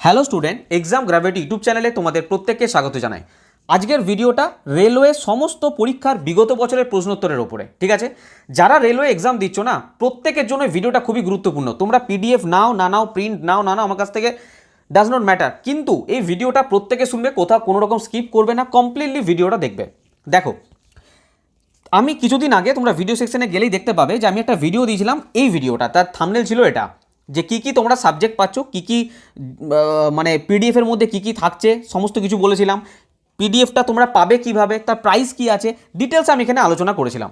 Hello student exam gravity YouTube চ্যানেলে তোমাদের প্রত্যেককে স্বাগত জানাই। আজকের ভিডিওটা রেলওয়ে সমস্ত পরীক্ষার বিগত বছরের প্রশ্নোত্তরের ওপরে, ঠিক আছে? যারা রেলওয়ে এক্সাম দিচ্ছ না, প্রত্যেকের জন্য ভিডিওটা খুবই গুরুত্বপূর্ণ। তোমরা পিডিএফ নাও, না নাও প্রিন্ট নাও, না নাও, আমার কাছ থেকে ডাজ নট ম্যাটার কিন্তু এই ভিডিওটা প্রত্যেকে শুনবে, কোথাও কোনো রকম স্কিপ করবে না কমপ্লিটলি ভিডিওটা দেখবে। দেখো, আমি কিছুদিন আগে তোমরা ভিডিও সেকশনে গেলেই দেখতে পাবে যে আমি একটা ভিডিও দিয়েছিলাম, এই ভিডিওটা তার থামনেল ছিল এটা। যে কি কি তোমরা সাবজেক্ট পাচ্ছ, কি কি মানে পিডিএফের মধ্যে কি কি থাকছে, সমস্ত কিছু বলেছিলাম। পিডিএফটা তোমরা পাবে কীভাবে, তার প্রাইস কি আছে ডিটেলস আমি এখানে আলোচনা করেছিলাম।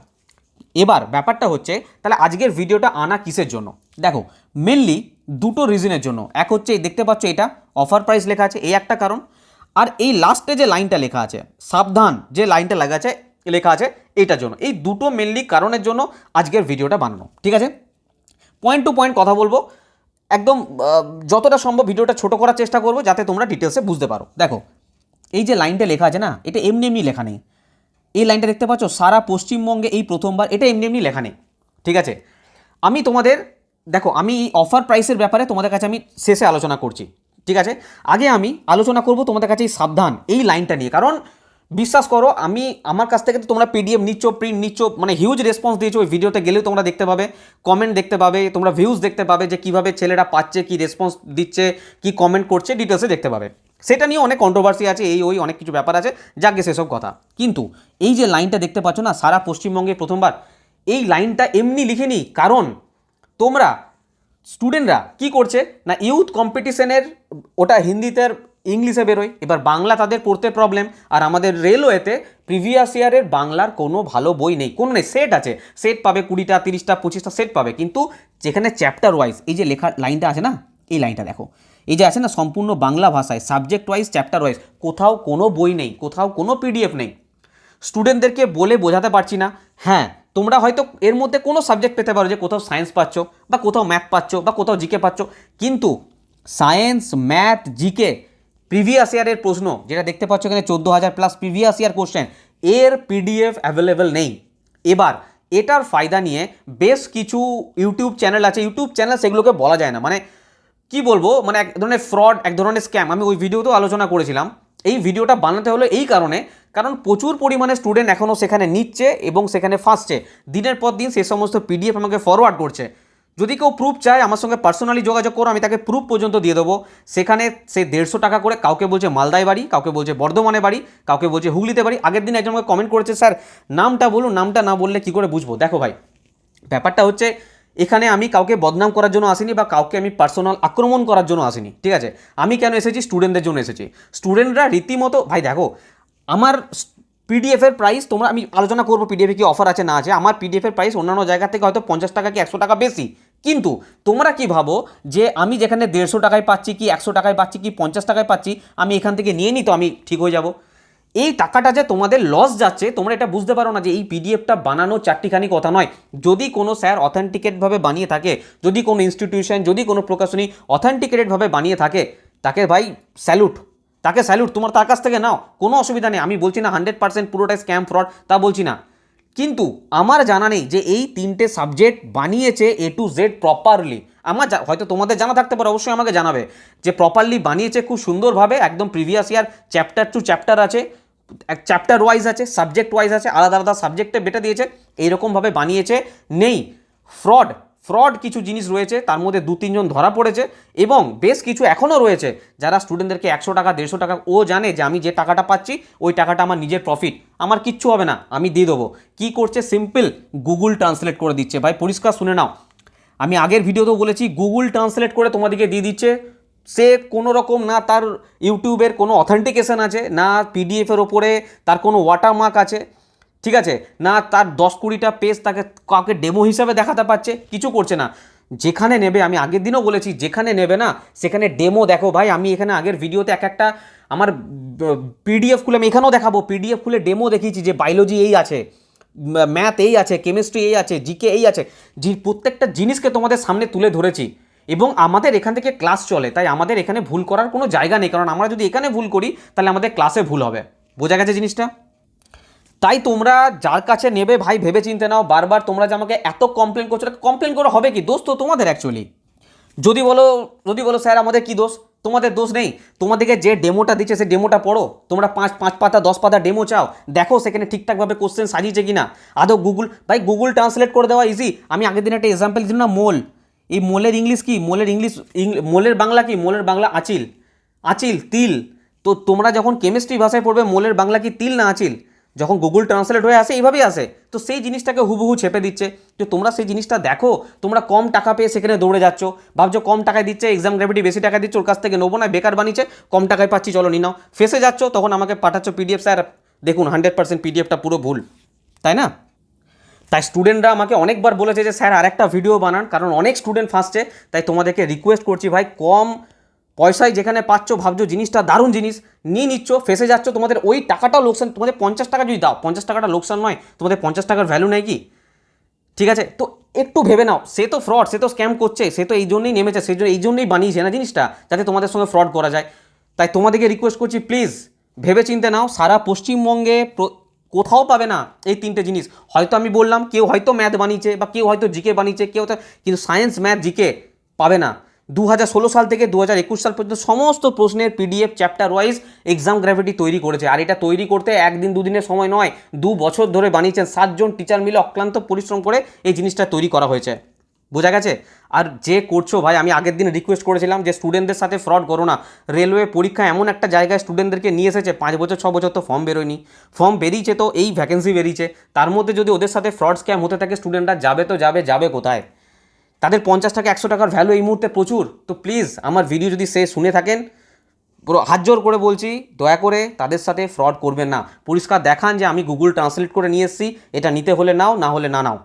এবার ব্যাপারটা হচ্ছে, তাহলে আজকের ভিডিওটা আনা কিসের জন্য? দেখো মেনলি দুটো রিজনের জন্য। এক হচ্ছে দেখতে পাচ্ছ এটা অফার প্রাইস লেখা আছে, এই একটা কারণ। আর এই লাস্টে যে লাইনটা লেখা আছে, সাবধান যে লাইনটা লেখা আছে লেখা আছে এটার জন্য। এই দুটো মেনলি কারণের জন্য আজকের ভিডিওটা বানানো, ঠিক আছে? পয়েন্ট টু পয়েন্ট কথা বলব। একদম যতটা সম্ভব ভিডিওটা ছোট করার চেষ্টা করব যাতে তোমরা ডিটেলসে বুঝতে পারো। দেখো, এই যে লাইনটা লেখা আছে না, এটা এমনি এমনি লেখা নেই। এই লাইনটা দেখতে পাচ্ছ, সারা পশ্চিমবঙ্গে এই প্রথমবার, এটা এমনি এমনি লেখা নেই। ঠিক আছে? আমি তোমাদের, দেখো, আমি এই অফার প্রাইসের ব্যাপারে তোমাদের কাছে আমি শেষে আলোচনা করছি। ঠিক আছে? আগে আমি আলোচনা করব তোমাদের কাছে এই সাবধান, এই লাইনটা নিয়ে। কারণ বিশ্বাস করো, আমি আমার কাছ থেকে তো তোমরা পিডিএফ নিচ্ছ প্রিন্ট নিচ্ছ মানে হিউজ রেসপন্স দিয়েছ, ওই ভিডিওতে গেলেও তোমরা দেখতে পাবে কমেন্ট দেখতে পাবে, তোমরা ভিউজ দেখতে পাবে যে কীভাবে ছেলেরা পাচ্ছে, কি রেসপন্স দিচ্ছে, কি কমেন্ট করছে ডিটেলসে দেখতে পাবে। সেটা নিয়ে অনেক কন্ট্রোভার্সি আছে, এই, ওই অনেক কিছু ব্যাপার আছে, যাকে সেসব কথা। কিন্তু এই যে লাইনটা দেখতে পাচ্ছ না, সারা পশ্চিমবঙ্গে প্রথমবার, এই লাইনটা এমনি লিখেনি, কারণ তোমরা স্টুডেন্টরা কি করছে, না ইউথ কম্পিটিশনের ওটা হিন্দিতে ইংলিশে বেরোয়। এবার বাংলা তাদের পড়তে প্রবলেম আর আমাদের রেলওয়েতে প্রিভিয়াস ইয়ারের বাংলার কোনো ভালো বই নেই। কোনো নেই সেট আছে। সেট পাবে কুড়িটা, তিরিশটা, পঁচিশটা সেট পাবে। কিন্তু যেখানে চ্যাপ্টার ওয়াইজ এই যে লেখা লাইনটা আছে না, এই লাইনটা দেখো। এই যে আছে না, সম্পূর্ণ বাংলা ভাষায় সাবজেক্ট ওয়াইজ চ্যাপ্টার ওয়াইজ কোথাও কোনো বই নেই, কোথাও কোনো পিডিএফ নেই। স্টুডেন্টদেরকে বলে বোঝাতে পারছি না। হ্যাঁ তোমরা হয়তো এর মধ্যে কোনো সাবজেক্ট পেতে পারো যে কোথাও সায়েন্স পাচ্ছ, বা কোথাও ম্যাথ পাচ্ছ, বা কোথাও জিকে পাচ্ছ। কিন্তু সায়েন্স ম্যাথ জিকে প্রিভিয়াস ইয়ারের প্রশ্ন, যেটা দেখতে পাচ্ছ এখানে চোদ্দ হাজার প্লাস প্রিভিয়াস ইয়ার কোশ্চেন এর পিডিএফ অ্যাভেলেবেল নেই। এবার, এটার ফায়দা নিয়ে বেশ কিছু ইউটিউব চ্যানেল আছে। ইউটিউব চ্যানেল সেগুলোকে বলা যায় না। মানে কি বলব? মানে এক ধরনের ফ্রড এক ধরনের স্ক্যাম আমি ওই ভিডিওতেও আলোচনা করেছিলাম। এই ভিডিওটা বানাতে হলো এই কারণে, কারণ প্রচুর পরিমাণে স্টুডেন্ট এখনও সেখানে নিচ্ছে এবং সেখানে ফাঁসছে। দিনের পর দিন সে সমস্ত পিডিএফ আমাকে ফরওয়ার্ড করছে। যদি কেউ প্রুফ চায়, আমার সঙ্গে পার্সোনালি যোগাযোগ করো, আমি তাকে প্রুফ পর্যন্ত দিয়ে দেবো। সেখানে সে দেড়শো টাকা করে কাউকে বলছে মালদায় বাড়ি, কাউকে বলছে বর্ধমানে বাড়ি, কাউকে বলছে হুগলিতে বাড়ি। আগের দিন একজন আমাকে কমেন্ট করেছে, স্যার, নামটা বলুন, নামটা না বললে কি করে বুঝব? দেখো ভাই, ব্যাপারটা হচ্ছে এখানে আমি কাউকে বদনাম করার জন্য আসিনি বা কাউকে আমি পার্সোনাল আক্রমণ করার জন্য আসিনি, ঠিক আছে? আমি কেন এসেছি? স্টুডেন্টদের জন্য এসেছি। স্টুডেন্টরা রীতিমতো, ভাই দেখো, আমার পিডিএফের প্রাইস তোমরা, আমি আলোচনা করব পিডিএফে কি অফার আছে না আছে। আমার পিডিএফের প্রাইস অন্যান্য জায়গা থেকে হয়তো পঞ্চাশ টাকা কি একশো টাকা বেশি। কিন্তু তোমরা কি ভাবো যে আমি যেখানে দেড়শো টাকায় পাচ্ছি কি একশো টাকায় পাচ্ছি কি পঞ্চাশ টাকায় পাচ্ছি, আমি এখান থেকে নিয়ে নিই তো আমি ঠিক হয়ে যাব? এই টাকাটা যে তোমাদের লস যাচ্ছে, তোমরা এটা বুঝতে পারো না যে এই পিডিএফটা বানানো চারটিখানি কথা নয়। যদি কোনো স্যার অথেন্টিকেটভাবে বানিয়ে থাকে, যদি কোনো ইনস্টিটিউশন যদি কোনো প্রকাশনী অথেন্টিকেটেডভাবে বানিয়ে থাকে, তাকে ভাই স্যালুট তাকে স্যালুট তোমার তার কাছ থেকে নাও, কোনো অসুবিধা নেই। আমি বলছি না হান্ড্রেড পার্সেন্ট পুরোটাই স্ক্যাম ফ্রড তা বলছি না। কিন্তু আমার জানা নেই যে এই তিনটে সাবজেক্ট বানিয়েছে এ টু জেড প্রপারলি আমার হয়তো তোমাদের জানা থাকতে পারে, অবশ্যই আমাকে জানাবে যে প্রপারলি বানিয়েছে খুব সুন্দরভাবে, একদম previous year chapter to chapter আছে, এক চ্যাপ্টার ওয়াইজ আছে সাবজেক্ট ওয়াইজ আছে, আলাদা আলাদা সাবজেক্টে বেটে দিয়েছে, এইরকমভাবে বানিয়েছে। নেই ফ্রড ফ্রড কিছু জিনিস রয়েছে, তার মধ্যে দু তিনজন ধরা পড়েছে এবং বেশ কিছু এখনও রয়েছে যারা স্টুডেন্টদেরকে একশো টাকা, দেড়শো টাকা, ও জানে যে আমি যে টাকাটা পাচ্ছি, ওই টাকাটা আমার নিজের প্রফিট আমার কিচ্ছু হবে না, আমি দিয়ে দেবো। কী করছে সিম্পল গুগল ট্রান্সলেট করে দিচ্ছে। ভাই, পরিষ্কার শুনে নাও। আমি আগের ভিডিওতেও বলেছি গুগল ট্রান্সলেট করে তোমাদেরকে দিয়ে দিচ্ছে। সে কোনো রকম না তার ইউটিউবের কোনো অথেন্টিকেশন আছে, না পিডিএফের ওপরে তার কোনো ওয়াটারমার্ক আছে। ঠিক আছে? না, তার দশ কুড়িটা পেজ তাকে কাউকে ডেমো হিসাবে দেখাতে পারছে, কিছু করছে না। যেখানে নেবে, আমি আগের দিনও বলেছি, যেখানে নেবে না, সেখানে ডেমো দেখো ভাই, আমি এখানে আগের ভিডিওতে এক একটা আমার পিডিএফ খুলে আমি এখানেও দেখাবো। পিডিএফ খুলে ডেমো দেখিয়েছি যে বায়োলজি এই আছে ম্যাথ এই আছে কেমিস্ট্রি এই আছে জিকে এই আছে জি প্রত্যেকটা জিনিসকে তোমাদের সামনে তুলে ধরেছি। এবং আমাদের এখান থেকে ক্লাস চলে, তাই আমাদের এখানে ভুল করার কোনো জায়গা নেই, কারণ আমরা যদি এখানে ভুল করি, তাহলে আমাদের ক্লাসে ভুল হবে। বোঝা গেছে জিনিসটা? তাই তোমরা যার কাছে নেবে, ভাই ভেবে চিনতে নাও, বারবার তোমরা যে আমাকে এত কমপ্লেন করছ কমপ্লেন করে হবে কি? দোস্ত তোমাদের অ্যাকচুয়ালি যদি বলো যদি বলো, স্যার, আমাদের কি দোষ? তোমাদের দোষ নেই। তোমাদেরকে যে ডেমোটা দিচ্ছে সেই ডেমোটা পড়ো। তোমরা পাঁচ পাঁচ পাতা, দশ পাতা ডেমো চাও। দেখো সেখানে ঠিকঠাকভাবে কোশ্চেন সাজিয়েছে কি না আদৌ গুগল ভাই গুগল ট্রান্সলেট করে দেওয়া ইজি আমি আগের দিন একটা এক্সাম্পল দিলাম না, মোল। এই মোলের ইংলিশ কি? মোলের ইংলিশ মোলের বাংলা কি? মোলের বাংলা আচিল। আচিল, তিল। তো তোমরা যখন কেমিস্ট্রি ভাষায় পড়বে, মোলের বাংলা কি তিল না আচিল? যখন গুগল ট্রান্সলেট হয়ে আসে, এইভাবেই আসে। তো সেই জিনিসটাকে হুবহু ছেপে দিচ্ছে। তো তোমরা সেই জিনিসটা দেখো, তোমরা কম টাকা পেয়ে সেখানে দৌড়ে যাচ্ছ। ভাবছ কম টাকায় দিচ্ছে এক্সাম গ্র্যাভিটি বেশি টাকা দিচ্ছে, ওর কাছ থেকে নেব না, বেকার বানিয়েছে, কম টাকায় পাচ্ছি, চলো নি নাও। ফেসে যাচ্ছ, তখন আমাকে পাঠাচ্ছ পিডিএফ স্যার। দেখুন হান্ড্রেড পার্সেন্ট পিডিএফটা পুরো ভুল, তাই না? তাই স্টুডেন্টরা আমাকে অনেকবার বলেছে যে, স্যার, আরেকটা ভিডিও বানান, কারণ অনেক স্টুডেন্ট ফাঁসছে। তাই তোমাদেরকে রিকোয়েস্ট করছি, ভাই, কম পয়সায় যেখানে পাচ্ছ, ভাবছ জিনিসটা দারুণ জিনিস, নিয়ে নিচ্ছ, ফেসে যাচ্ছ, তোমাদের ওই টাকাটাও লোকসান, তোমাদের পঞ্চাশ টাকা যদি দাও, পঞ্চাশ টাকাটা লোকসান নয়, তোমাদের পঞ্চাশ টাকার ভ্যালু নেই কি? ঠিক আছে? তো একটু ভেবে নাও, সে তো ফ্রড সে তো স্ক্যাম করছে, সে তো এই জন্যই নেমেছে সেই জন্য এই জন্যই বানিয়েছে না জিনিসটা, যাতে তোমাদের সঙ্গে ফ্রড করা যায়। তাই তোমাদেরকে রিকোয়েস্ট করছি প্লিজ ভেবে চিন্তে নাও, সারা পশ্চিমবঙ্গে কোথাও পাবে না এই তিনটে জিনিস। হয়তো আমি বললাম, কেউ হয়তো ম্যাথ বানিয়েছে, বা কেউ হয়তো জিকে বানিয়েছে, কেউ কিন্তু সায়েন্স ম্যাথ জিকে পাবে না। দু হাজার ষোলো সাল থেকে দু হাজার একুশ সাল পর্যন্ত সমস্ত প্রশ্নের PDF chapter wise exam gravity তৈরি করেছে। আর এটা তৈরি করতে একদিন দুদিনের সময় নয়, দু বছর ধরে বানিয়েছেন। সাতজন টিচার মিলে অক্লান্ত পরিশ্রম করে এই জিনিসটা তৈরি করা হয়েছে। বোঝা গেছে? আর যে করছ ভাই, আমি আগের দিন রিকোয়েস্ট করেছিলাম যে স্টুডেন্টদের সাথে ফ্রড করো না। রেলওয়ে পরীক্ষা এমন একটা জায়গায় স্টুডেন্টদেরকে নিয়ে এসেছে, পাঁচ বছর, ছ বছর তো ফর্ম বেরোয়নি। ফর্ম বেরিয়েছে তো, এই ভ্যাকেন্সি বেরিয়েছে। তার মধ্যে যদি ওদের সাথে ফ্রড স্ক্যাম হতে থাকে স্টুডেন্টরা যাবে তো যাবে যাবে কোথায়? তাদের পঞ্চাশ টাকা, একশো টাকার ভ্যালু এই মুহূর্তে প্রচুর। তো প্লিজ আমার ভিডিও যদি সে শুনে থাকেন, পুরো হাত জোর করে বলছি, দয়া করে তাদের সাথে ফ্রড করবেন না। পরিষ্কার দেখান যে আমি গুগল ট্রান্সলেট করে নিয়ে এসেছি, এটা নিতে হলে নাও, না হলে না নাও।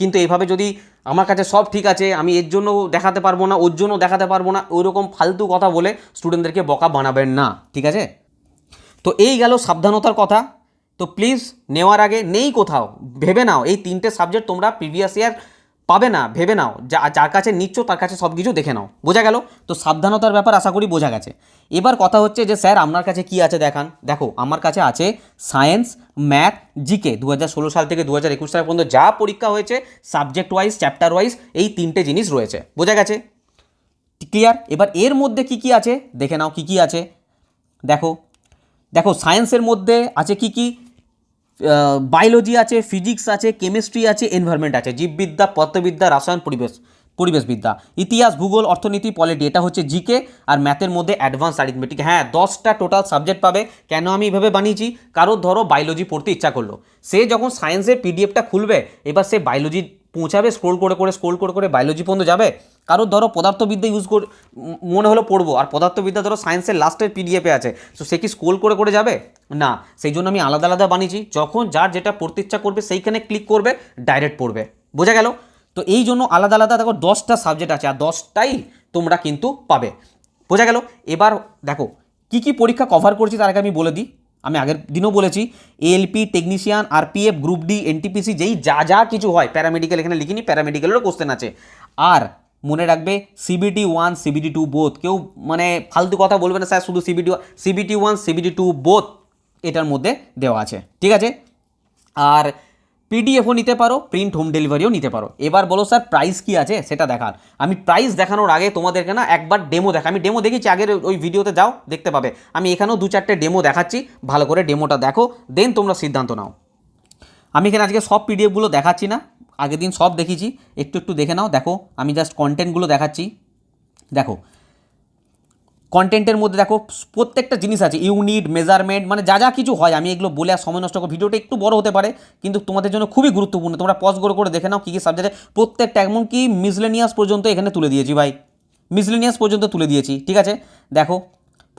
কিন্তু এইভাবে যদি আমার কাছে সব ঠিক আছে, আমি এর জন্য দেখাতে পারব না, ওর জন্য দেখাতে পারব না ওইরকম ফালতু কথা বলে স্টুডেন্টদেরকে বকা বানাবেন না, ঠিক আছে? তো এই গেল সাবধানতার কথা। তো প্লিজ নেওয়ার আগে নেই কোথাও, ভেবে নাও, এই তিনটে সাবজেক্ট তোমরা প্রিভিয়াস ইয়ার পাবে না, ভেবে নাও। যা, যার কাছে নিচ্ছ, তার কাছে সব কিছু দেখে নাও। বোঝা গেল? তো সাবধানতার ব্যাপার আশা করি বোঝা গেছে। এবার কথা হচ্ছে যে, স্যার, আপনার কাছে কি আছে দেখান? দেখো, আমার কাছে আছে সায়েন্স, ম্যাথ, জিকে। দু সাল থেকে দু হাজার একুশ সাল পর্যন্ত যা পরীক্ষা হয়েছে সাবজেক্ট ওয়াইজ চ্যাপ্টার ওয়াইজ এই তিনটে জিনিস রয়েছে। বোঝা গেছে? ক্লিয়ার? এবার এর মধ্যে কি কি আছে? দেখে নাও কি কি আছে। দেখো দেখো, সায়েন্সের মধ্যে আছে কি কি? বায়োলজি আছে ফিজিক্স আছে কেমিস্ট্রি আছে এনভায়রনমেন্ট আছে, জীববিদ্যা পদার্থবিদ্যা রসায়ন পরিবেশ, পরিবেশবিদ্যা। ইতিহাস, ভূগোল, অর্থনীতি পলিটি এটা হচ্ছে জিকে আর ম্যাথের মধ্যে অ্যাডভান্স অ্যারিথমেটিক হ্যাঁ দশটা টোটাল সাবজেক্ট পাবে। কেন আমি এভাবে বানিয়েছি? কারোর ধরো বায়োলজি পড়তে ইচ্ছা করল। সে যখন সায়েন্সের পিডিএফটা খুলবে, এবার সে বায়োলজি পৌঁছাবে স্ক্রোল করে করে স্ক্রোল করে করে বায়োলজি পর্যন্ত যাবে। কারোর ধরো পদার্থবিদ্যা ইউজ করে মনে হলো পড়ব, আর পদার্থবিদ্যা ধরো সায়েন্সের লাস্টের পিডিএফে আছে। তো সে কি স্কোল করে করে যাবে? না, সেই জন্য আমি আলাদা আলাদা বানিয়েছি। যখন যার যেটা পড়তে ইচ্ছা করবে, সেইখানে ক্লিক করবে ডাইরেক্ট পড়বে। বোঝা গেল? তো এই জন্য আলাদা আলাদা, দেখো, দশটা সাবজেক্ট আছে, আর দশটাই তোমরা কিন্তু পাবে। বোঝা গেল? এবার দেখো, কি কি পরীক্ষা কভার করছি তার আগে আমি বলে দিই। আমি আগের দিনও বলেছি ALP technician RPF group D NTPC যেই যা যা কিছু হয় প্যারামেডিক্যাল এখানে লিখিনি প্যারামেডিক্যালেরও কোশ্চেন আছে। আর মনে রাখবে CBT one CBT two both কেউ মানে ফালতু কথা বলবে না, স্যার, শুধু CBT CBT one CBT two both এটার মধ্যে দেওয়া আছে। ঠিক আছে? আর পিডিএফও নিতে পারো প্রিন্ট হোম ডেলিভারিও নিতে পারো। এবার বলো, স্যার প্রাইস কি আছে? সেটা দেখার আমি প্রাইস দেখানোর আগে তোমাদেরকে না একবার ডেমো দেখা। আমি ডেমো দেখেছি আগের ওই ভিডিওতে যাও, দেখতে পাবে। আমি এখানেও দু চারটে ডেমো দেখাচ্ছি। ভালো করে ডেমোটা দেখো দেন তোমরা সিদ্ধান্ত নাও। আমি এখানে আজকে সব পিডিএফগুলো দেখাচ্ছি না, আগের দিন সব দেখিয়েছি একটু একটু দেখে নাও, দেখো, আমি জাস্ট কন্টেন্টগুলো দেখাচ্ছি, দেখো কন্টেন্টের মধ্যে দেখো, প্রত্যেকটা জিনিস আছে ইউনিট মেজারমেন্ট মানে যা যা কিছু হয়, আমি এগুলো বলে আর সময় নষ্ট করব ভিডিওটা একটু বড় হতে পারে, কিন্তু তোমাদের জন্য খুবই গুরুত্বপূর্ণ, তোমরা পজ করে করে দেখে নাও কী কী সাবজেক্টে প্রত্যেকটা এমনকি মিসলেনিয়াস পর্যন্ত এখানে তুলে দিয়েছি ভাই মিসলেনিয়াস পর্যন্ত তুলে দিয়েছি, ঠিক আছে? দেখো,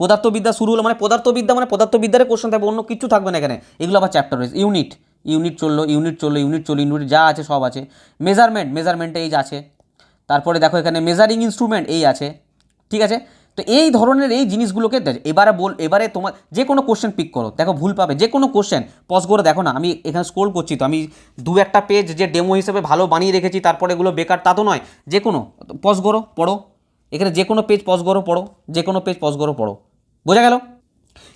পদার্থবিদ্যা শুরু হলো মানে পদার্থবিদ্যা মানে পদার্থবিদ্যারে কোশ্চেন থাকবে, অন্য কিছু থাকবে না এখানে, এগুলো আবার চ্যাপ্টার রয়েছে ইউনিট ইউনিট চলল ইউনিট চলল ইউনিট চলল, ইউনিট যা আছে সব আছে। মেজারমেন্ট মেজারমেন্টে এই আছে। তারপরে দেখো এখানে মেজারিং ইনস্ট্রুমেন্ট এই আছে। ঠিক আছে? তো এই ধরনের এই জিনিসগুলোকে এবারে বল, এবারে তোমার যে কোনো কোশ্চেন পিক করো। দেখো, ভুল পাবে। যে কোনো কোশ্চেন পজ করে দেখো না। আমি এখানে স্ক্রোল করছি তো। আমি দু একটা পেজ যে ডেমো হিসেবে ভালো বানিয়ে রেখেছি, তারপরে এগুলো বেকার, তা তো নয়। যে কোনো পজ করো, পড়ো। এখানে যে কোনো পেজ পজ করো, পড়ো। যে কোনো পেজ পজ করো, পড়ো। বোঝা গেল?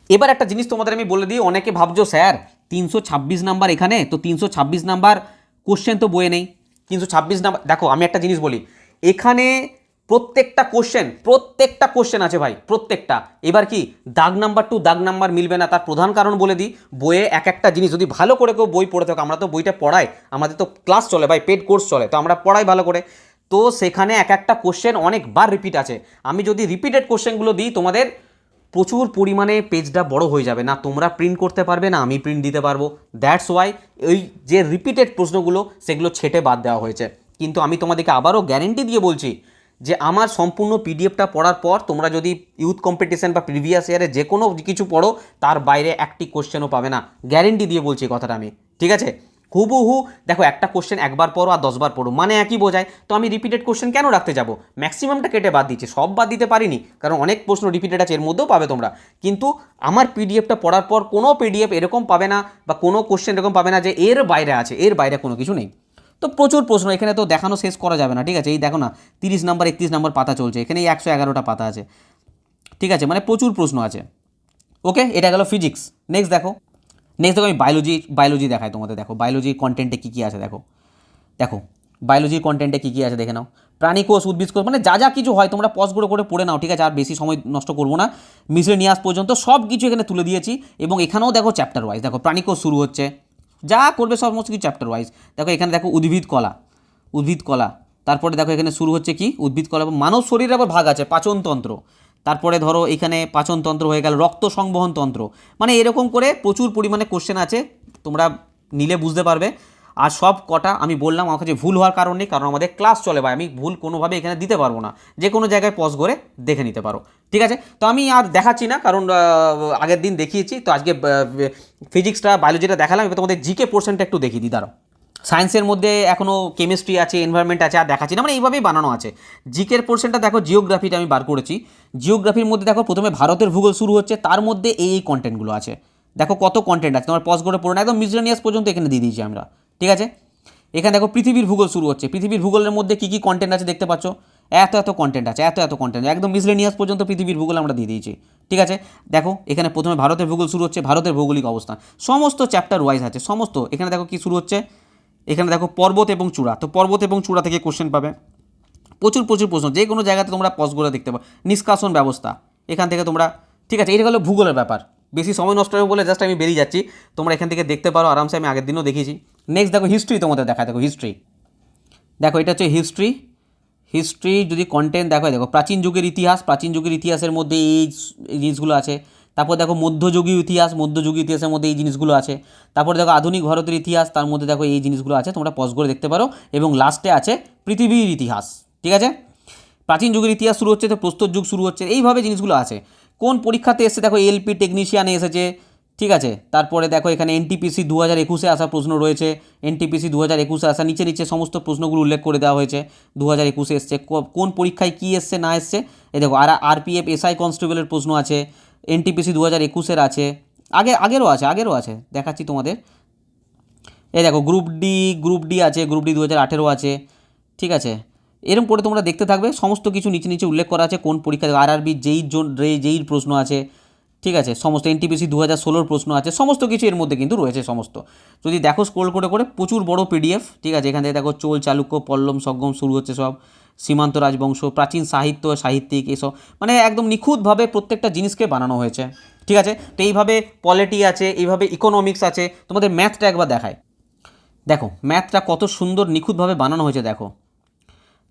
এবার একটা জিনিস তোমাদের আমি বলে দিই। অনেকে ভাবছ, স্যার তিনশো ছাব্বিশ নাম্বার এখানে, তো তিনশো ছাব্বিশ নাম্বার কোশ্চেন তো বইয়ে নেই। তিনশো ছাব্বিশ নাম্বার, দেখো, আমি একটা জিনিস বলি। এখানে প্রত্যেকটা কোশ্চেন প্রত্যেকটা কোশ্চেন আছে ভাই, প্রত্যেকটা। এবার কি, দাগ নাম্বার টু দাগ নাম্বার মিলবে না, তার প্রধান কারণ বলে দিই। বইয়ে এক একটা জিনিস যদি ভালো করে কেউ বই পড়ে থাকো, আমরা তো বইটা পড়াই, আমাদের তো ক্লাস চলে ভাই পেড কোর্স চলে, তো আমরা পড়াই ভালো করে। তো সেখানে এক একটা কোশ্চেন অনেকবার রিপিট আছে। আমি যদি রিপিটেড কোশ্চেনগুলো দিই তোমাদের প্রচুর পরিমাণে পেজটা বড় হয়ে যাবে। না, তোমরা প্রিন্ট করতে পারবে, না, আমি প্রিন্ট দিতে পারব। দ্যাটস ওয়াই ওই যে রিপিটেড প্রশ্নগুলো, সেগুলো ছেটে বাদ দেওয়া হয়েছে। কিন্তু আমি তোমাদেরকে আবারও গ্যারেন্টি দিয়ে বলছি যে, আমার সম্পূর্ণ পিডিএফটা পড়ার পর তোমরা যদি ইউথ কম্পিটিশন বা প্রিভিয়াস ইয়ারে যে কোনো কিছু পড়ো, তার বাইরে একটি কোশ্চেনও পাবে না। গ্যারেন্টি দিয়ে বলছি কথাটা আমি। ঠিক আছে? হুবহু, দেখো একটা কোশ্চেন একবার পড়ো আর দশবার পড়ো মানে একই বোঝায়। তো আমি রিপিটেড কোশ্চেন কেন রাখতে যাব? ম্যাক্সিমামটা কেটে বাদ দিচ্ছি, সব বাদ দিতে পারিনি, কারণ অনেক প্রশ্ন রিপিটেড আছে, এর মধ্যেও পাবে তোমরা। কিন্তু আমার পিডিএফটা পড়ার পর কোনো পিডিএফ এরকম পাবে না বা কোনো কোশ্চেন এরকম পাবে না যে এর বাইরে আছে, এর বাইরে কোনো কিছু নেই। তো প্রচুর প্রশ্ন, এখানে তো দেখানো শেষ করা যাবে না, ঠিক আছে? এই দেখো না, তিরিশ নাম্বার একত্রিশ নাম্বার পাতা চলছে, এখানে একশো এগারোটা পাতা আছে। ঠিক আছে? মানে প্রচুর প্রশ্ন আছে। ওকে এটা গেল ফিজিক্স নেক্সট দেখো। নেক্সট দেখো আমি বায়োলজি বায়োলজি দেখাই তোমাদের, দেখো বায়োলজির কন্টেন্টে কী কী আছে দেখো। দেখো বায়োলজির কন্টেন্টে কী কী আছে দেখে নাও। প্রাণী কোষ, উদ্ভিদ কোষ মানে যা যা কিছু হয়, তোমরা পজ করে করে পড়ে নাও, ঠিক আছে? আর বেশি সময় নষ্ট করব না। মিশরে নিয়ে আস পর্যন্ত সব কিছু এখানে তুলে দিয়েছি, এবং এখানেও দেখো চ্যাপ্টার ওয়াইজ দেখো প্রাণী কোষ শুরু হচ্ছে। যা করবে সমস্ত কিছু চ্যাপ্টার ওয়াইজ দেখো এখানে দেখো উদ্ভিদ কলা উদ্ভিদ কলা। তারপরে দেখো এখানে শুরু হচ্ছে কি? উদ্ভিদ কলা, মানব শরীরে আবার ভাগ আছে, পাচনতন্ত্র। তারপরে ধরো এখানে পাচনতন্ত্র হয়ে গেল, রক্ত সংবহন তন্ত্র। মানে এরকম করে প্রচুর পরিমাণে কোশ্চেন আছে, তোমরা নিলে বুঝতে পারবে। আর সব কটা আমি বললাম, আমার কাছে ভুল হওয়ার কারণ নেই, কারণ আমাদের ক্লাস চলে ভাই, আমি ভুল কোনোভাবে এখানে দিতে পারব না। যে কোনো জায়গায় পজ করে দেখে নিতে পারো। ঠিক আছে? তো আমি আর দেখাচ্ছি না, কারণ আগের দিন দেখিয়েছি। তো আজকে ফিজিক্সটা বায়োলজিটা দেখালাম, এবার তোমাদের জিকে পোর্শনটা একটু দেখিয়ে দিই, দাঁড়াও। সায়েন্সের মধ্যে এখনও কেমিস্ট্রি আছে এনভায়রনমেন্ট আছে, আর দেখাচ্ছি না মানে এইভাবেই বানানো আছে। জিকের পোর্শনটা দেখো জিওগ্রাফিটা আমি বার করেছি। জিওগ্রাফির মধ্যে দেখো, প্রথমে ভারতের ভূগোল শুরু হচ্ছে, তার মধ্যে এই এই কন্টেন্টগুলো আছে। দেখো কত কন্টেন্ট আছে, তোমার পজ করে পড়ো না, একদম মিসলেনিয়াস পর্যন্ত এখানে দিয়ে দিয়েছি আমরা, ঠিক আছে? এখানে দেখো, পৃথিবীর ভূগোল শুরু হচ্ছে, পৃথিবীর ভূগোলের মধ্যে কী কী কন্টেন্ট আছে দেখতে পাচ্ছ? এত এত কন্টেন্ট আছে, এত এত কন্টেন্ট একদম মিসলেনিয়াস পর্যন্ত পৃথিবীর ভূগোল আমরা দিয়ে দিয়েছি, ঠিক আছে? দেখো, এখানে প্রথমে ভারতের ভূগোল শুরু হচ্ছে, ভারতের ভৌগোলিক অবস্থান, সমস্ত চ্যাপ্টার ওয়াইজ আছে, সমস্ত, এখানে দেখো কি শুরু হচ্ছে? এখানে দেখো পর্বত এবং চূড়া। তো পর্বত এবং চূড়া থেকে কোশ্চেন পাবে। প্রচুর প্রচুর প্রশ্ন। যে কোনো জায়গাতে তোমরা পজ করে দেখতে পাবে নিষ্কাশন ব্যবস্থা। এখান থেকে তোমরা, ঠিক আছে, এটা হলো ভূগোলের ব্যাপার। বেশি সময় নষ্ট হবে বলে জাস্ট আমি বেরিয়ে যাচ্ছি। তোমরা এখান থেকে দেখতে পারো, আরামসে আমি আগের দিনও দেখিয়েছি। নেক্সট দেখো হিস্ট্রি তোমাদের দেখা দেখো হিস্ট্রি দেখো, এটা হচ্ছে হিস্ট্রি হিস্ট্রি যদি কন্টেন্ট দেখো দেখো, প্রাচীন যুগের ইতিহাস। প্রাচীন যুগের ইতিহাসের মধ্যে এই জিনিসগুলো আছে। তারপর দেখো মধ্যযুগীয় ইতিহাস, মধ্যযুগীয় ইতিহাসের মধ্যে এই জিনিসগুলো আছে। তারপর দেখো আধুনিক ভারতের ইতিহাস, তার মধ্যে দেখো এই জিনিসগুলো আছে, তোমরা পজ করে দেখতে পারো। এবং লাস্টে আছে পৃথিবীর ইতিহাস, ঠিক আছে? প্রাচীন যুগের ইতিহাস শুরু হচ্ছে, তো প্রস্তর যুগ শুরু হচ্ছে, এইভাবে জিনিসগুলো আছে। কোন পরীক্ষাতে এসছে দেখো এলপি টেকনিশিয়ানে এসেছে, ঠিক আছে? তারপরে দেখো এখানে এনটিপিসি দু হাজার একুশে আসা প্রশ্ন রয়েছে এনটিপিসি দু হাজার একুশে আসা, নিচে নিচে সমস্ত প্রশ্নগুলো উল্লেখ করে দেওয়া হয়েছে দু হাজার একুশে এসছে। কোন পরীক্ষায় কী এসছে, না এসছে? এই দেখো, আর আরপিএফ এসআই কনস্টেবলের প্রশ্ন আছে এনটিপিসি দু হাজার একুশের আছে। আগে, আগেরও আছে আগেরও আছে। দেখাচ্ছি তোমাদের। এই দেখো গ্রুপ ডি গ্রুপ ডি আছে গ্রুপ ডি দু হাজার আঠেরো আছে। ঠিক আছে? এরকম করে তোমরা দেখতে থাকবে। সমস্ত কিছু নিচে নিচে উল্লেখ করা আছে। কোন পরীক্ষা আর আরবি যেই জোন যেইর প্রশ্ন আছে। ঠিক আছে? সমস্ত এনটিপিসি দু হাজার ষোলোর প্রশ্ন আছে। সমস্ত কিছু এর মধ্যে কিন্তু রয়েছে সমস্ত। যদি দেখো স্ক্রোল করে করে প্রচুর বড় পিডিএফ ঠিক আছে? এখান থেকে দেখো চোল, চালুক্য, পল্লম সগম শুরু হচ্ছে সব। সীমান্ত রাজবংশ, প্রাচীন সাহিত্য, সাহিত্যিক, এসব মানে একদম নিখুঁতভাবে প্রত্যেকটা জিনিসকে বানানো হয়েছে। ঠিক আছে? তো এইভাবে পলিটি আছে, এইভাবে ইকোনমিক্স আছে, তোমাদের ম্যাথটা একবার দেখায়। দেখো ম্যাথটা কত সুন্দর নিখুঁতভাবে বানানো হয়েছে, দেখো।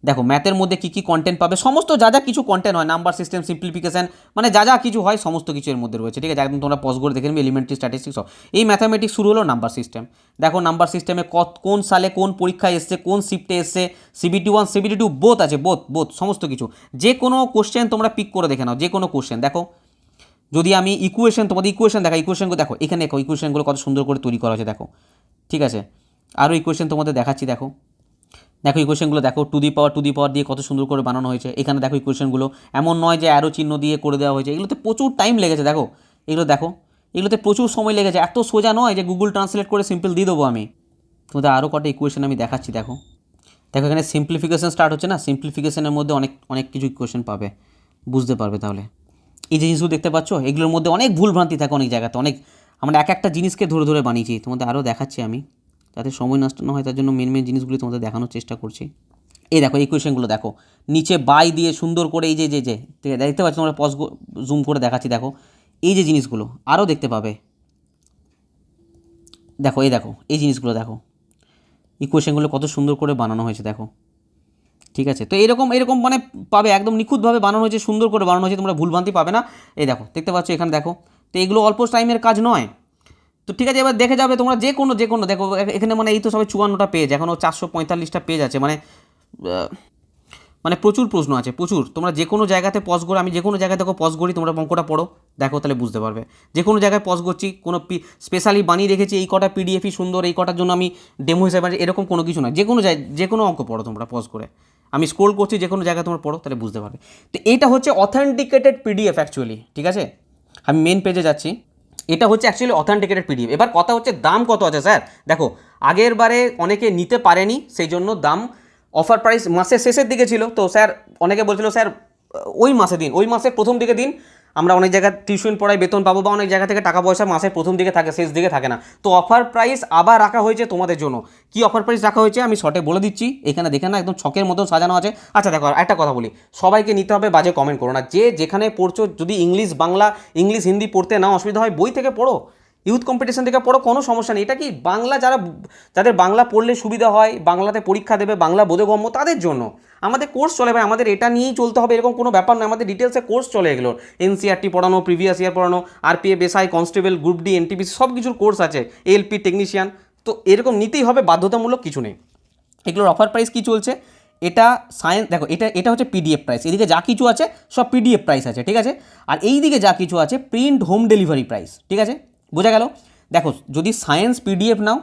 দেখো ম্যাথের মধ্যে কী কী কন্টেন্ট পাবে? সমস্ত যা যা কিছু কন্টেন্ট হয় নাম্বার সিস্টেম সিম্পলিফিকেশন মানে যা যা কিছু হয়, সমস্ত কিছু এর মধ্যে রয়েছে, ঠিক আছে? একদম তোমরা পজ করে দেখে নেবে এলিমেন্টারি স্ট্যাটিস্টিক্স এই ম্যাথামেটিক্স শুরু হলো নাম্বার সিস্টেম দেখো নাম্বার সিস্টেমে কত, কোন সালে কোন পরীক্ষায় এসছে, কোন শিফটে এসছে CBT one CBT two both আছে বোথ বোথ সমস্ত কিছু। যে কোনো কোশ্চেন তোমরা পিক করে দেখে নাও, যে কোনো কোশ্চেন দেখো। যদি আমি ইকুয়েশন তোমাদের ইকুয়েশন দেখা ইকুয়েশনগুলো দেখো, এখানে দেখো ইকুয়েশনগুলো কত সুন্দর করে তৈরি করা হয়েছে, দেখো। ঠিক আছে? আরও ইকুয়েশন তোমাদের দেখাচ্ছি, দেখো। দেখো ইকুয়েশনগুলো দেখো to the power to the পাওয়ার দিয়ে কত সুন্দর করে বানানো হয়েছে। এখানে দেখো ইকুয়েশনগুলো এমন নয় যে অ্যারো চিহ্ন দিয়ে করে দেওয়া হয়েছে। এগুলোতে প্রচুর টাইম লেগেছে, দেখো। এগুলো দেখো, এগুলোতে প্রচুর সময় লেগেছে। এত সোজা নয় যে গুগল ট্রান্সলেট করে সিম্পল দিয়ে দেবো আমি। তোমাদের আরও কটা ইকুয়েশন আমি দেখাচ্ছি, দেখো। দেখো, এখানে সিম্পলিফিকেশন স্টার্ট হচ্ছে না? সিম্পলিফিকেশনের মধ্যে অনেক অনেক কিছু ইকুয়েশন পাবে। বুঝতে পারবে তাহলে। এই জিনিসগুলো দেখতে পাচ্ছ, এগুলোর মধ্যে অনেক ভুলভ্রান্তি থাকে অনেক জায়গাতে। অনেক, আমরা এক একটা জিনিসকে ধরে ধরে বানিয়েছি। তোমাদের আরও দেখাচ্ছি আমি। যাতে সময় নষ্ট না হয়, তার জন্য মেন মেন জিনিসগুলি তোমাদের দেখানোর চেষ্টা করছি। এই দেখো, এই কোয়েশ্চেনগুলো দেখো। নিচে বাই দিয়ে সুন্দর করে এই যে যে যে দেখতে পাচ্ছ তোমরা পজ জুম করে দেখাচ্ছি, দেখো। এই যে জিনিসগুলো আরও দেখতে পাবে। দেখো, এই দেখো, এই জিনিসগুলো দেখো। এই কোয়েশ্চেনগুলো কত সুন্দর করে বানানো হয়েছে, দেখো। ঠিক আছে? তো এরকম এরকম মানে পাবে, একদম নিখুঁতভাবে বানানো হয়েছে, সুন্দর করে বানানো হয়েছে, তোমরা ভুলভ্রান্তি পাবে না। এই দেখো, দেখতে পাচ্ছ এখানে দেখো। তো এগুলো অল্প টাইমের কাজ নয়। তো ঠিক আছে, এবার দেখে যাবে তোমরা যে কোনো যে কোনো, দেখো এখানে মানে এই তো সবে চুয়ান্নটা পেজ এখনও চারশো পঁয়তাল্লিশটা পেজ আছে মানে মানে প্রচুর প্রশ্ন আছে, প্রচুর। তোমরা যে কোনো জায়গাতে পজ করে, আমি যে কোনো জায়গায় দেখো পজ করি, তোমরা অঙ্কটা পড়ো, দেখো তাহলে বুঝতে পারবে। যে কোনো জায়গায় পজ করছি, কোনো পি স্পেশালি বানিয়ে রেখেছি, এই কটা পিডিএফই সুন্দর, এই কটার জন্য আমি ডেমো হিসেবে এরকম কোনো কিছু নয়। যে কোনো জায়গায় যে কোনো অঙ্ক পড়ো তোমরা পজ করে। আমি স্ক্রোল করছি, যে কোনো জায়গায় তোমরা পড়ো, তাহলে বুঝতে পারবে। তো এইটা হচ্ছে অথেন্টিকেটেড পিডিএফ অ্যাকচুয়ালি ঠিক আছে? আমি মেন পেজে যাচ্ছি। এটা হচ্ছে অ্যাকচুয়ালি অথেন্টিকেটেড পিডিএফ এবার কথা হচ্ছে দাম কত আছে স্যার? দেখো, আগের বারে অনেকে নিতে পারেনি, সেই জন্য দাম অফার প্রাইস মাসের শেষের দিকে ছিল। তো স্যার, অনেকে বলছিল, স্যার, ওই মাসে দিন, ওই মাসের প্রথম দিকে দিন আমরা অনেক জায়গায় টিউশন পড়াই বেতন পাবো বা অনেক জায়গা থেকে টাকা পয়সা মাসের প্রথম দিকে থাকে, শেষ দিকে থাকে না। তো অফার প্রাইস আবার রাখা হয়েছে তোমাদের জন্য। কি অফার প্রাইস রাখা হয়েছে? আমি শর্টে বলে দিচ্ছি। এখানে দেখে না একদম ছকের মতো সাজানো আছে। আচ্ছা দেখো একটা কথা বলি। সবাইকে নিতে হবে, বাজে কমেন্ট করো না। যে যেখানে পড়ছো, যদি ইংলিশ বাংলা ইংলিশ হিন্দি পড়তে না অসুবিধা হয়, বই থেকে পড়ো। ইউথ কম্পিটিশন থেকে পড়ো, কোনো সমস্যা নেই। এটা কি বাংলা যারা, যাদের বাংলা পড়লে সুবিধা হয়, বাংলাতে পরীক্ষা দেবে, বাংলা বোধগম্য, তাদের জন্য। আমাদের কোর্স চলে ভাই, আমাদের এটা নিয়েই চলতে হবে, এরকম কোনো ব্যাপার নয়। আমাদের ডিটেলসে কোর্স চলে এগুলোর এনসিআরটি পড়ানো প্রিভিয়াস ইয়ার পড়ানো RPF SI constable group D NTPC সব কিছুর কোর্স আছে। এলপি টেকনিশিয়ান তো এরকম নিতেই হবে, বাধ্যতামূলক কিছু নেই। এগুলোর অফার প্রাইস কি চলছে? এটা সায়েন্স দেখো, এটা এটা হচ্ছে পিডিএফ প্রাইস এদিকে যা কিছু আছে, সব পিডিএফ প্রাইস আছে, ঠিক আছে? আর এই দিকে যা কিছু আছে প্রিন্ট হোম ডেলিভারি প্রাইস ঠিক আছে? বোঝা গেল? দেখো, যদি সায়েন্স পিডিএফ নাও,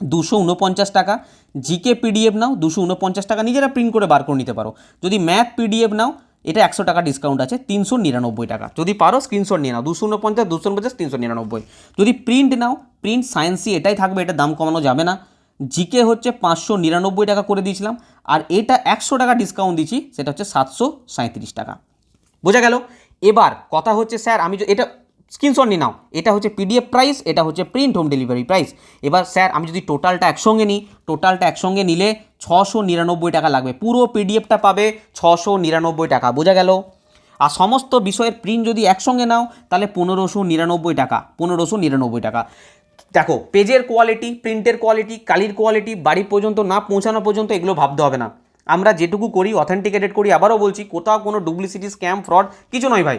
দুশো উনপঞ্চাশ টাকা জিকে পিডিএফ নাও, দুশো উনপঞ্চাশ টাকা নিজেরা প্রিন্ট করে বার করে নিতে পারো। যদি ম্যাথ পিডিএফ নাও, এটা একশো টাকা ডিসকাউন্ট আছে, তিনশো নিরানব্বই টাকা। যদি পারো স্ক্রিনশট নিয়ে নাও, দুশো উনপঞ্চাশ দুশো উনপঞ্চাশ তিনশো নিরানব্বই। যদি প্রিন্ট নাও প্রিন্ট সায়েন্সই এটাই থাকবে, এটা দাম কমানো যাবে না। জিকে হচ্ছে পাঁচশো নিরানব্বই টাকা করে দিয়েছিলাম, আর এটা একশো টাকা ডিসকাউন্ট দিচ্ছি, সেটা হচ্ছে সাতশো সাঁত্রিশ টাকা। বোঝা গেল? এবার কথা হচ্ছে, স্যার, আমি এটা স্ক্রিনশট নিয়ে নাও। এটা হচ্ছে পিডিএফ প্রাইস এটা হচ্ছে প্রিন্ট হোম ডেলিভারি প্রাইস এবার স্যার আমি যদি টোটালটা একসঙ্গে নিই টোটালটা একসঙ্গে নিলে ছশো নিরানব্বই টাকা লাগবে। পুরো পিডিএফটা পাবে ছশো নিরানব্বই টাকা, বোঝা গেল? আর সমস্ত বিষয়ের প্রিন্ট যদি একসঙ্গে নাও, তাহলে পনেরোশো নিরানব্বই টাকা, পনেরোশো নিরানব্বই টাকা। দেখো, পেজের কোয়ালিটি প্রিন্টের কোয়ালিটি কালির কোয়ালিটি বাড়ি পর্যন্ত না পৌঁছানো পর্যন্ত এগুলো ভাবতে হবে না। আমরা যেটুকু করি অথেন্টিকেটেড করি, আবারও বলছি, কোথাও কোনো ডুপ্লিসিটি স্ক্যাম ফ্রড কিছু নয় ভাই।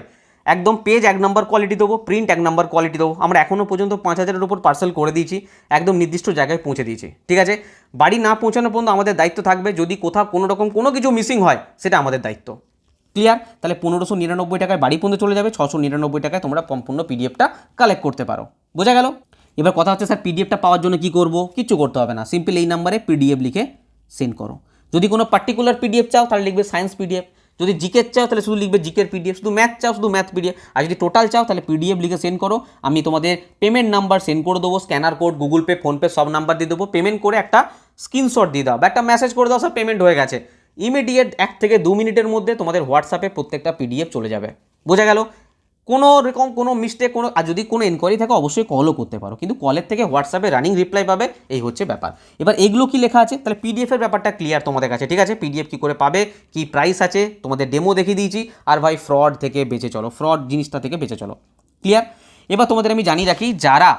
একদম পেজ এক নম্বর কোয়ালিটি দেবো প্রিন্ট এক নম্বর কোয়ালিটি দেবো। আমরা এখনও পর্যন্ত পাঁচ হাজারের উপর পার্সেল করে দিয়েছি, একদম নির্দিষ্ট জায়গায় পৌঁছে দিয়েছি। ঠিক আছে? বাড়ি না পৌঁছানো পর্যন্ত আমাদের দায়িত্ব থাকবে, যদি কোথাও কোনো রকম কোনো কিছু মিসিং হয়, সেটা আমাদের দায়িত্ব। ক্লিয়ার তাহলে পনেরোশো নিরানব্বই টাকায় বাড়ি পর্যন্ত চলে যাবে, ছশো নিরানব্বই টাকায় তোমরা সম্পূর্ণ পিডিএফটা কালেক্ট করতে পারো। বোঝা গেল? এবার কথা হচ্ছে, স্যার পিডিএফটা পাওয়ার জন্য কি করব? কিচ্ছু করতে হবে না। সিম্পল এই নাম্বারে পিডিএফ লিখে সেন্ড করো। যদি কোনো পার্টিকুলার পিডিএফ চাও, তাহলে লিখবে সায়েন্স পিডিএফ যদি জিকের চাও তাহলে শুধু লিখবে জিকের পিডিএফ শুধু ম্যাথ চাও, শুধু ম্যাথ পিডিএফ আর যদি টোটাল চাও তাহলে পিডিএফ লিখে সেন্ড করো। আমি তোমাদের পেমেন্ট নাম্বার সেন্ড করে দেবো scanner code Google Pay PhonePe সব নাম্বার দিয়ে দেবো। পেমেন্ট করে একটা স্ক্রিনশট দিয়ে দাও। বা একটা মেসেজ করে দাও স্যার পেমেন্ট হয়ে গেছে। ইমিডিয়েট এক থেকে দু মিনিটের মধ্যে তোমাদের হোয়াটসঅ্যাপে প্রত্যেকটা পিডিএফ চলে যাবে। বোঝা গেল? কোনো রকম কোনো মিস্টেক কোনো, আর যদি কোনো এনকোয়ারি থাকে, অবশ্যই কলও করতে পারো। কিন্তু কলের থেকে হোয়াটসঅ্যাপে রানিং রিপ্লাই পাবে, এই হচ্ছে ব্যাপার। এবার এগুলো কি লেখা আছে? তাহলে পিডিএফের ব্যাপারটা ক্লিয়ার তোমাদের কাছে, ঠিক আছে? পিডিএফ কী করে পাবে? কি প্রাইস আছে? তোমাদের ডেমো দেখিয়ে দিয়েছি। আর ভাই ফ্রড থেকে বেঁচে চলো ফ্রড জিনিসটা থেকে বেঁচে চলো। ক্লিয়ার এবার তোমাদের আমি জানিয়ে রাখি, যারা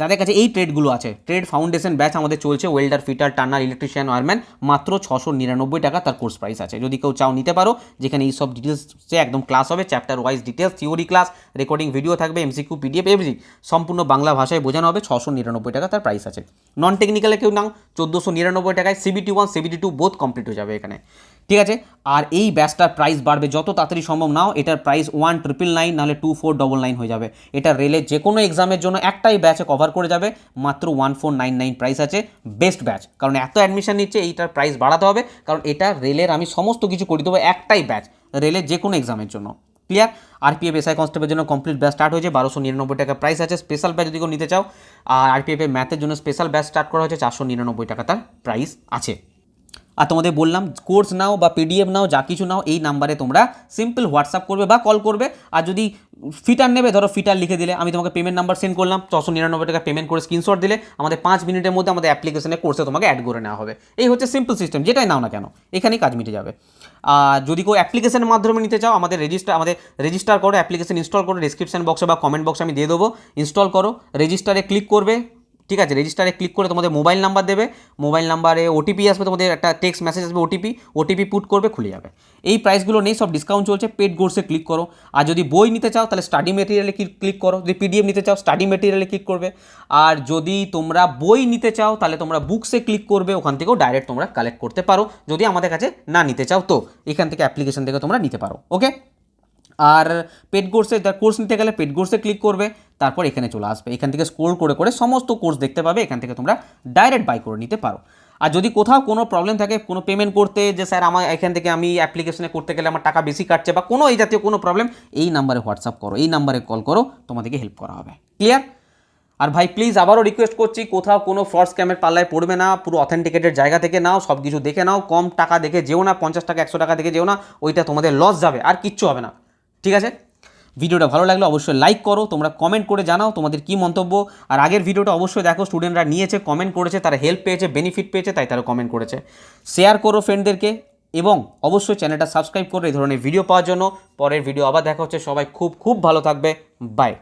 যাদের কাছে এই ট্রেডগুলো আছে। ট্রেড ফাউন্ডেশন ব্যাচ আমাদের চলছে welder fitter turner electrician wireman মাত্র ছশো নিরানব্বই টাকা তার কোর্স প্রাইস আছে। যদি কেউ চাও নিতে পারো, যেখানে এই সব ডিটেলসে একদম ক্লাস হবে chapter wise details theory class recording video থাকবে এমসিকিউ পিডিএফ এভরি সম্পূর্ণ বাংলা ভাষায় বোঝানো হবে, ছশো নিরানব্বই টাকা তার প্রাইস আছে। নন টেকনিক্যালে কেউ নাও, চোদ্দোশো নিরানব্বই টাকায় CBT one CBT two both complete হয়ে যাবে এখানে। ঠিক আছে? আর এই ব্যাচটার প্রাইস বাড়বে, যত তাড়াতাড়ি সম্ভব নাও, এটার প্রাইস ওয়ান ট্রিপল নাইন নাহলে টু ফোর ডবল নাইন হয়ে যাবে। এটা রেলের যে কোনো এক্সামের জন্য একটাই ব্যাচে কভার করে যাবে, মাত্র one four nine nine price আছে বেস্ট ব্যাচ কারণ এত অ্যাডমিশন নিচ্ছে, এইটার প্রাইস বাড়াতে হবে, কারণ এটা রেলের আমি সমস্ত কিছু করে দেবো একটাই ব্যাচ রেলের যে কোনো এক্সামের জন্য। ক্লিয়ার আরপিএফ এসআই কনস্টেবলের জন্য কমপ্লিট ব্যাচ স্টার্ট হয়েছে, বারোশো নিরানব্বই টাকা প্রাইস আছে স্পেশাল ব্যাচ যদি কেউ নিতে চাও, আর আরপিএফ এর ম্যাথের জন্য স্পেশাল ব্যাচ স্টার্ট করা হয়েছে, চারশো নিরানব্বই টাকা তার প্রাইস আছে। আর তোমাদের বললাম কোর্স নাও বা পিডিএফ নাও, যা কিছু নাও, এই নাম্বারে তোমরা সিম্পল হোয়াটসঅ্যাপ করবে বা কল করবে। আর যদি ফিটার নেবে, ধরো ফিটার লিখে দিলে, আমি তোমাকে পেমেন্ট নাম্বার সেন্ড করলাম, ছশো নিরানব্বই টাকা পেমেন্ট করে স্ক্রিনশট দিলে, আমাদের পাঁচ মিনিটের মধ্যে আমাদের অ্যাপ্লিকেশনে কোর্সে তোমাকে অ্যাড করে নেওয়া হবে। এই হচ্ছে সিম্পল সিস্টেম যেটাই নাও না কেন, এখানেই কাজ মিটে যাবে। আর যদি কেউ অ্যাপ্লিকেশনের মাধ্যমে নিতে চাও, আমাদের রেজিস্টার আমাদের রেজিস্টার করো অ্যাপ্লিকেশন ইনস্টল করো ডিসক্রিপশন বক্সে বা কমেন্ট বক্সে আমি দিয়ে দেবো। ইনস্টল করো রেজিস্টারে ক্লিক করবে ঠিক আছে রেজিস্টারে ক্লিক করে তোমাদের মোবাইল নাম্বার দেবে মোবাইল নাম্বারে ওটিপি আসবে, তোমাদের একটা টেক্সট মেসেজ আসবে ওটিপি ওটিপি পুট করবে, খুলে যাবে। এই প্রাইসগুলো নেই সব ডিসকাউন্ট চলছে পেড কোর্সে ক্লিক করো। আর যদি বই নিতে চাও, তাহলে স্টাডি মেটেরিয়ালে ক্লিক করো। যদি পিডিএফ নিতে চাও স্টাডি মেটেরিয়ালে ক্লিক করবে। আর যদি তোমরা বই নিতে চাও, তাহলে তোমরা বুকসে ক্লিক করবে, ওখান থেকেও ডাইরেক্ট তোমরা কালেক্ট করতে পারো। যদি আমাদের কাছে না নিতে চাও, তো এখান থেকে অ্যাপ্লিকেশন থেকে তোমরা নিতে পারো ওকে আর পেড কোর্সে তার কোর্স নিতে গেলে পেড কোর্সে ক্লিক করবে, তারপর এখানে চলে আসবে। এখান থেকে স্ক্রোল করে করে সমস্ত কোর্স দেখতে পাবে, এখান থেকে তোমরা ডাইরেক্ট বাই করে নিতে পারো। আর যদি কোথাও কোনো প্রবলেম থাকে, কোনো পেমেন্ট করতে, যে স্যার আমার এখান থেকে আমি অ্যাপ্লিকেশনে করতে গেলে আমার টাকা বেশি কাটছে বা কোনো এই জাতীয় কোনো প্রবলেম এই নাম্বারে হোয়াটসঅ্যাপ করো, এই নাম্বারে কল করো, তোমাদেরকে হেল্প করা হবে। ক্লিয়ার আর ভাই প্লিজ আবারও রিকোয়েস্ট করছি, কোথাও কোনো ফ্রড স্ক্যামের পাল্লায় পড়বে না, পুরো অথেন্টিকেটেড জায়গা থেকে নাও সব কিছু দেখে নাও, কম টাকা দেখে যেও না, পঞ্চাশ টাকা, একশো টাকা দেখে যেও না, ওইটা তোমাদের লস যাবে, আর কিচ্ছু হবে না। ঠিক আছে? ভিডিওটা ভালো লাগলে অবশ্যই লাইক করো, তোমরা কমেন্ট করে জানাও তোমাদের কি মন্তব্য। আর আগের ভিডিওটা অবশ্যই দেখো স্টুডেন্টরা নিয়েছে কমেন্ট করেছে, তারা হেল্প পেয়েছে বেনিফিট পেয়েছে, তাই তারা কমেন্ট করেছে। শেয়ার করো ফ্রেন্ডদেরকে এবং অবশ্যই চ্যানেলটা সাবস্ক্রাইব করো এই ধরনের ভিডিও পাওয়ার জন্য। পরের ভিডিও আবার দেখা হচ্ছে, সবাই খুব খুব ভালো থাকবে। বাই